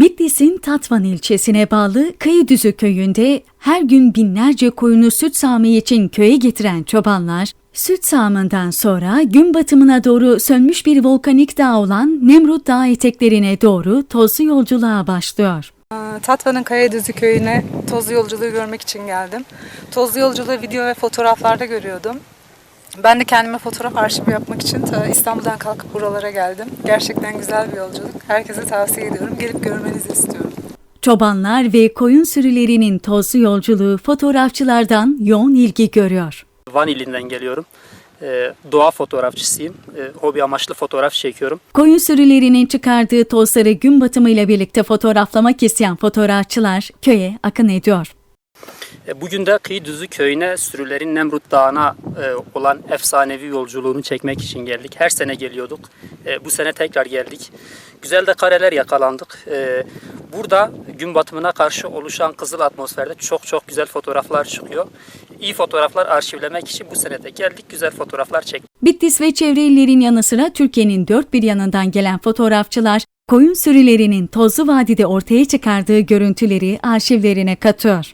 Bitlis'in Tatvan ilçesine bağlı Kayıdüzü köyünde her gün binlerce koyunu süt sağımı için köye getiren çobanlar, süt sağımından sonra gün batımına doğru sönmüş bir volkanik dağ olan Nemrut Dağı eteklerine doğru tozlu yolculuğa başlıyor. Tatvan'ın Kayadüzü köyüne tozlu yolculuğu görmek için geldim. Tozlu yolculuğu video ve fotoğraflarda görüyordum. Ben de kendime fotoğraf arşivi yapmak için ta İstanbul'dan kalkıp buralara geldim. Gerçekten güzel bir yolculuk. Herkese tavsiye ediyorum. Gelip görmenizi istiyorum. Çobanlar ve koyun sürülerinin tozlu yolculuğu fotoğrafçılardan yoğun ilgi görüyor. Van ilinden geliyorum. Ee, doğa fotoğrafçısıyım. Ee, hobi amaçlı fotoğraf çekiyorum. Koyun sürülerinin çıkardığı tozları gün batımıyla birlikte fotoğraflamak isteyen fotoğrafçılar köye akın ediyor. Ee, bugün de Kıyıdüzü köyüne sürülerin Nemrut Dağı'na e, olan efsanevi yolculuğunu çekmek için geldik. Her sene geliyorduk. Ee, bu sene tekrar geldik. Güzel de kareler yakalandık. Burada gün batımına karşı oluşan kızıl atmosferde çok çok güzel fotoğraflar çıkıyor. İyi fotoğraflar arşivlemek için bu sene de geldik. Güzel fotoğraflar çektik. Bitlis ve çevre illerin yanı sıra Türkiye'nin dört bir yanından gelen fotoğrafçılar koyun sürülerinin tozlu vadide ortaya çıkardığı görüntüleri arşivlerine katıyor.